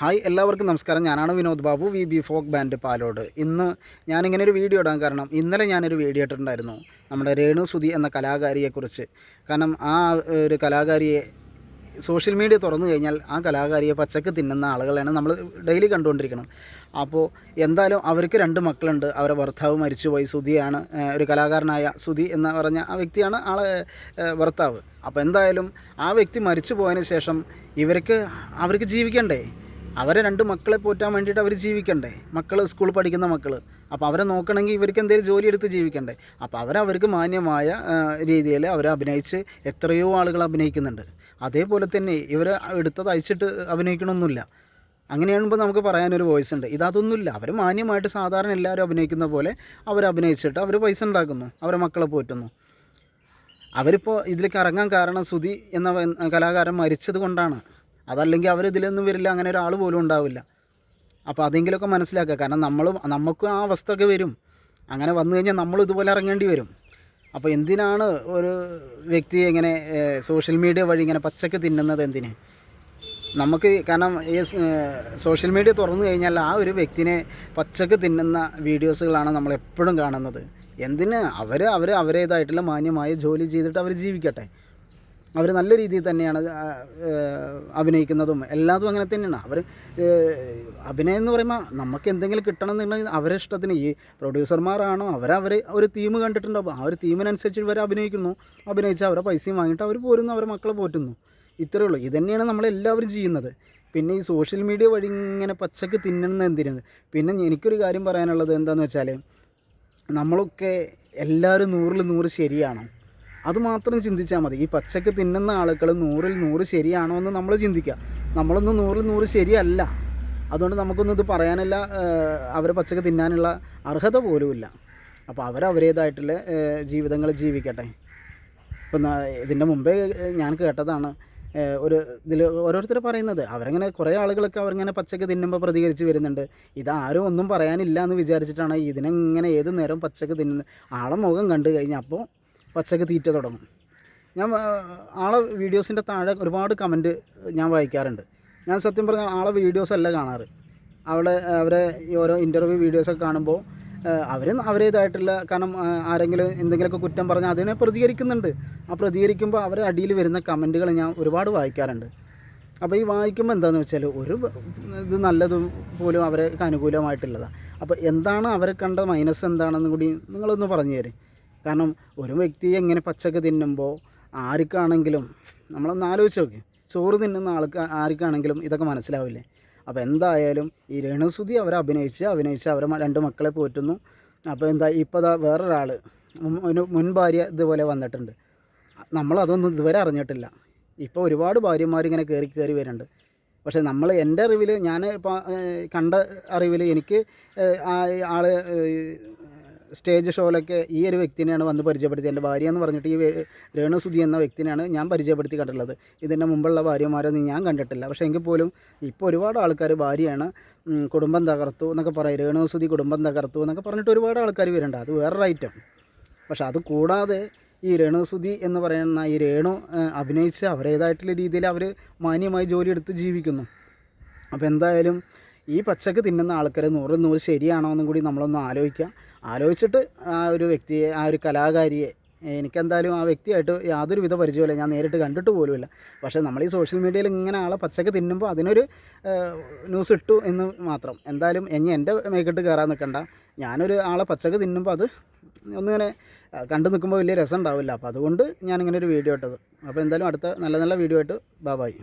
Hi എല്ലാവർക്കും നമസ്കാരം. ഞാനാണ് Vinod Babu V B folk band Palode. ഇന്ന് ഞാനിങ്ങനെ ഒരു വീഡിയോ ഇടാൻ കാരണം ഇന്നലെ ഞാനൊരു വീഡിയോ ഇട്ടിട്ടുണ്ടായിരുന്നു. നമ്മുടെ രേണു സുധി എന്ന കലാകാരിയെക്കുറിച്ച്. കാരണം ആ ഒരു കലാകാരിയെ സോഷ്യൽ മീഡിയ തുറന്നു കഴിഞ്ഞാൽ ആ കലാകാരിയെ പച്ചക്ക് തിന്നുന്ന ആളുകളാണ് നമ്മൾ ഡെയിലി കണ്ടുകൊണ്ടിരിക്കണം. അപ്പോൾ എന്തായാലും അവർക്ക് രണ്ട് മക്കളുണ്ട്. അവരുടെ ഭർത്താവ് മരിച്ചുപോയി. സുധിയാണ് ഒരു കലാകാരനായ സുധി എന്ന് പറഞ്ഞ ആ വ്യക്തിയാണ് ആളെ ഭർത്താവ്. അപ്പോൾ എന്തായാലും ആ വ്യക്തി മരിച്ചു പോയതിന് ശേഷം ഇവർക്ക് അവർക്ക് ജീവിക്കണ്ടേ? അവരെ രണ്ട് മക്കളെ പോറ്റാൻ വേണ്ടിയിട്ട് അവർ ജീവിക്കണ്ടേ? മക്കൾ സ്കൂളിൽ പഠിക്കുന്ന മക്കൾ അപ്പോൾ അവരെ നോക്കണമെങ്കിൽ ഇവർക്ക് എന്തെങ്കിലും ജോലി എടുത്ത് ജീവിക്കണ്ടേ? അപ്പോൾ അവരവർക്ക് മാന്യമായ രീതിയിൽ അവരെ അഭിനയിച്ച് എത്രയോ ആളുകൾ അഭിനയിക്കുന്നുണ്ട്. അതേപോലെ തന്നെ ഇവർ എടുത്തത് അയച്ചിട്ട് അഭിനയിക്കണമെന്നില്ല അങ്ങനെയാകുമ്പോൾ നമുക്ക് പറയാനൊരു വോയിസ് ഉണ്ട്. ഇതൊന്നുമില്ല അവർ മാന്യമായിട്ട് സാധാരണ എല്ലാവരും അഭിനയിക്കുന്ന പോലെ അവർ അഭിനയിച്ചിട്ട് അവർ പൈസ ഉണ്ടാക്കുന്നു. അവരെ മക്കളെ പോറ്റുന്നു. അവരിപ്പോൾ ഇതിലേക്ക് ഇറങ്ങാൻ കാരണം സുധി എന്ന കലാകാരൻ മരിച്ചത് കൊണ്ടാണ്. അതല്ലെങ്കിൽ അവർ ഇതിലൊന്നും വരില്ല അങ്ങനെ ഒരാൾ പോലും ഉണ്ടാവില്ല. അപ്പോൾ അതെങ്കിലുമൊക്കെ മനസ്സിലാക്കുക. കാരണം നമ്മൾ നമുക്കും ആ അവസ്ഥയൊക്കെ വരും. അങ്ങനെ വന്നു കഴിഞ്ഞാൽ നമ്മൾ ഇതുപോലെ ഇറങ്ങേണ്ടി വരും. അപ്പോൾ എന്തിനാണ് ഒരു വ്യക്തി ഇങ്ങനെ സോഷ്യൽ മീഡിയ വഴി ഇങ്ങനെ പച്ചക്ക് തിന്നുന്നത് എന്തിന്? നമുക്ക് കാരണം ഈ സോഷ്യൽ മീഡിയ തുറന്നു കഴിഞ്ഞാൽ ആ ഒരു വ്യക്തിനെ പച്ചക്ക് തിന്നുന്ന വീഡിയോസുകളാണ് നമ്മൾ എപ്പോഴും കാണുന്നത്. എന്തിന്? അവർ അവർ അവരേതായിട്ടുള്ള മാന്യമായ ജോലി ചെയ്തിട്ട് അവർ ജീവിക്കട്ടെ. അവർ നല്ല രീതിയിൽ തന്നെയാണ് അഭിനയിക്കുന്നതും എല്ലാതും അങ്ങനെ തന്നെയാണ്. അവർ അഭിനയം എന്ന് പറയുമ്പോൾ നമുക്ക് എന്തെങ്കിലും കിട്ടണം എന്നുണ്ടെങ്കിൽ അവരെ ഇഷ്ടത്തിന് ഈ പ്രൊഡ്യൂസർമാരാണോ അവരവർ ഒരു തീം കണ്ടിട്ടുണ്ടാവും. ആ ഒരു തീമിനനുസരിച്ച് ഇവർ അഭിനയിക്കുന്നു. അഭിനയിച്ച് അവരെ പൈസയും വാങ്ങിയിട്ട് അവർ പോരുന്നു അവരെ മക്കളെ പോറ്റുന്നു. ഇത്രയേ ഉള്ളൂ. ഇത് തന്നെയാണ് നമ്മളെല്ലാവരും ചെയ്യുന്നത്. പിന്നെ ഈ സോഷ്യൽ മീഡിയ വഴി ഇങ്ങനെ പച്ചക്ക് തിന്നുന്ന എന്തിനാണ്? പിന്നെ എനിക്കൊരു കാര്യം പറയാനുള്ളത് എന്താണെന്ന് വെച്ചാൽ നമ്മളൊക്കെ എല്ലാവരും നൂറിൽ നൂറ് ശരിയാണോ? അത് മാത്രം ചിന്തിച്ചാൽ മതി. ഈ പച്ചക്ക് തിന്നുന്ന ആളുകൾ നൂറിൽ നൂറ് ശരിയാണോ എന്ന് നമ്മൾ ചിന്തിക്കുക നമ്മളൊന്നും നൂറിൽ നൂറ് ശരിയല്ല. അതുകൊണ്ട് നമുക്കൊന്നും ഇത് പറയാനല്ല. അവരെ പച്ചക്ക് തിന്നാനുള്ള അർഹത പോലുമില്ല അപ്പോൾ അവരവരേതായിട്ടുള്ള ജീവിതങ്ങൾ ജീവിക്കട്ടെ. ഇപ്പം ഇതിന്റെ മുമ്പേ ഞാൻ കേട്ടതാണ് ഒരു ഇതിൽ ഓരോരുത്തർ പറയുന്നത്. അവരങ്ങനെ കുറേ ആളുകളൊക്കെ അവരിങ്ങനെ പച്ചക്ക് തിന്നുമ്പോൾ പ്രതികരിച്ച് വരുന്നുണ്ട്. ഇതാരും ഒന്നും പറയാനില്ല എന്ന് വിചാരിച്ചിട്ടാണ് ഇതിനെങ്ങനെ ഏത് നേരം പച്ചക്ക് തിന്നുന്നത് ആളെ മുഖം കണ്ടു കഴിഞ്ഞാൽ അപ്പോൾ പച്ചക്ക് തീറ്റ തുടങ്ങും ഞാൻ ആളെ വീഡിയോസിന്റെ താഴെ ഒരുപാട് കമന്റ് ഞാൻ വായിക്കാറുണ്ട്. ഞാൻ സത്യം പറഞ്ഞാൽ ആളെ വീഡിയോസ് അല്ല കാണാറ്. അവിടെ അവരെ ഓരോ ഇന്റർവ്യൂ വീഡിയോസൊക്കെ കാണുമ്പോൾ അവർ അവരേതായിട്ടുള്ള കാരണം ആരെങ്കിലും എന്തെങ്കിലുമൊക്കെ കുറ്റം പറഞ്ഞാൽ അതിനെ പ്രതികരിക്കുന്നുണ്ട്. ആ പ്രതികരിക്കുമ്പോൾ അവരെ അടിയിൽ വരുന്ന കമന്റുകൾ ഞാൻ ഒരുപാട് വായിക്കാറുണ്ട്. അപ്പോൾ ഈ വായിക്കുമ്പോൾ എന്താണെന്ന് വെച്ചാൽ ഒരു ഇത് നല്ലതും പോലും അവർക്ക് അനുകൂലമായിട്ടുള്ളതാണ് അപ്പോൾ എന്താണ് അവരെ കണ്ട മൈനസ് എന്താണെന്നും കൂടി നിങ്ങളൊന്ന് പറഞ്ഞു തരും. കാരണം ഒരു വ്യക്തി എങ്ങനെ പച്ചക്ക് തിന്നുമ്പോൾ ആർക്കാണെങ്കിലും നമ്മളൊന്ന് ആലോചിച്ച് നോക്കി. ചോറ് തിന്നുന്ന ആൾക്ക് ആർക്കാണെങ്കിലും ഇതൊക്കെ മനസ്സിലാവില്ലേ? അപ്പോൾ എന്തായാലും ഈ രേണുസുതി അവരെ അഭിനയിച്ച് അഭിനയിച്ച് അവരെ രണ്ട് മക്കളെ പോറ്റുന്നു. അപ്പോൾ എന്താ ഇപ്പോൾ ദാ വേറൊരാൾ മുൻ ഭാര്യ ഇതുപോലെ വന്നിട്ടുണ്ട്. നമ്മളതൊന്നും ഇതുവരെ അറിഞ്ഞിട്ടില്ല. ഇപ്പോൾ ഒരുപാട് ഭാര്യമാർ ഇങ്ങനെ കയറി കയറി വരുന്നുണ്ട്. പക്ഷേ നമ്മൾ എന്റെ അറിവിൽ ഞാൻ ഇപ്പോൾ കണ്ട അറിവിൽ എനിക്ക് ആൾ സ്റ്റേജ് ഷോയിലൊക്കെ ഈ ഒരു വ്യക്തിനെയാണ് വന്ന് പരിചയപ്പെടുത്തി എന്റെ ഭാര്യ എന്ന് പറഞ്ഞിട്ട് ഈ രേണുസുതി എന്ന വ്യക്തിനെയാണ് ഞാൻ പരിചയപ്പെടുത്തി കണ്ടിട്ടുള്ളത്. ഇതിന്റെ മുമ്പുള്ള ഭാര്യമാരൊന്നും ഞാൻ കണ്ടിട്ടില്ല. പക്ഷേ എങ്കിൽ പോലും ഇപ്പോൾ ഒരുപാട് ആൾക്കാർ ഭാര്യയാണ് കുടുംബം തകർത്തു എന്നൊക്കെ പറയും. രേണുസുതി കുടുംബം തകർത്തു എന്നൊക്കെ പറഞ്ഞിട്ട് ഒരുപാട് ആൾക്കാർ വരുന്നുണ്ട്. അത് വേറൊരു ഐറ്റം പക്ഷേ അത് കൂടാതെ ഈ രേണുസുതി എന്ന് പറയുന്ന ഈ രേണു അഭിനയിച്ച് അവരേതായിട്ടുള്ള രീതിയിൽ അവർ മാന്യമായി ജോലിയെടുത്ത് ജീവിക്കുന്നു. അപ്പോൾ എന്തായാലും ഈ പച്ചക്ക് തിന്നുന്ന ആൾക്കാർ നൂറ് നൂറ് ശരിയാണോ എന്നും കൂടി നമ്മളൊന്ന് ആലോചിക്കുക ആലോചിച്ചിട്ട് ആ ഒരു വ്യക്തിയെ ആ ഒരു കലാകാരിയെ എനിക്കെന്തായാലും ആ വ്യക്തിയായിട്ട് യാതൊരു വിധ പരിചയമില്ല ഞാൻ നേരിട്ട് കണ്ടിട്ട് പോലുമില്ല. പക്ഷേ നമ്മൾ ഈ സോഷ്യൽ മീഡിയയിൽ ഇങ്ങനെ ആളെ പച്ചക്ക് തിന്നുമ്പോൾ അതിനൊരു ന്യൂസ് ഇട്ടു എന്ന് മാത്രം. എന്തായാലും ഇനി എന്റെ മേക്കിട്ട് കയറാൻ നിൽക്കണ്ട ഞാനൊരു ആളെ പച്ചക്ക് തിന്നുമ്പോൾ അത് ഒന്നിങ്ങനെ കണ്ടു നിൽക്കുമ്പോൾ വലിയ രസം ഉണ്ടാവില്ല. അപ്പോൾ അതുകൊണ്ട് ഞാനിങ്ങനെ ഒരു വീഡിയോ ഇട്ടത്. അപ്പോൾ എന്തായാലും അടുത്ത നല്ല നല്ല വീഡിയോ ആയിട്ട് ബാബായി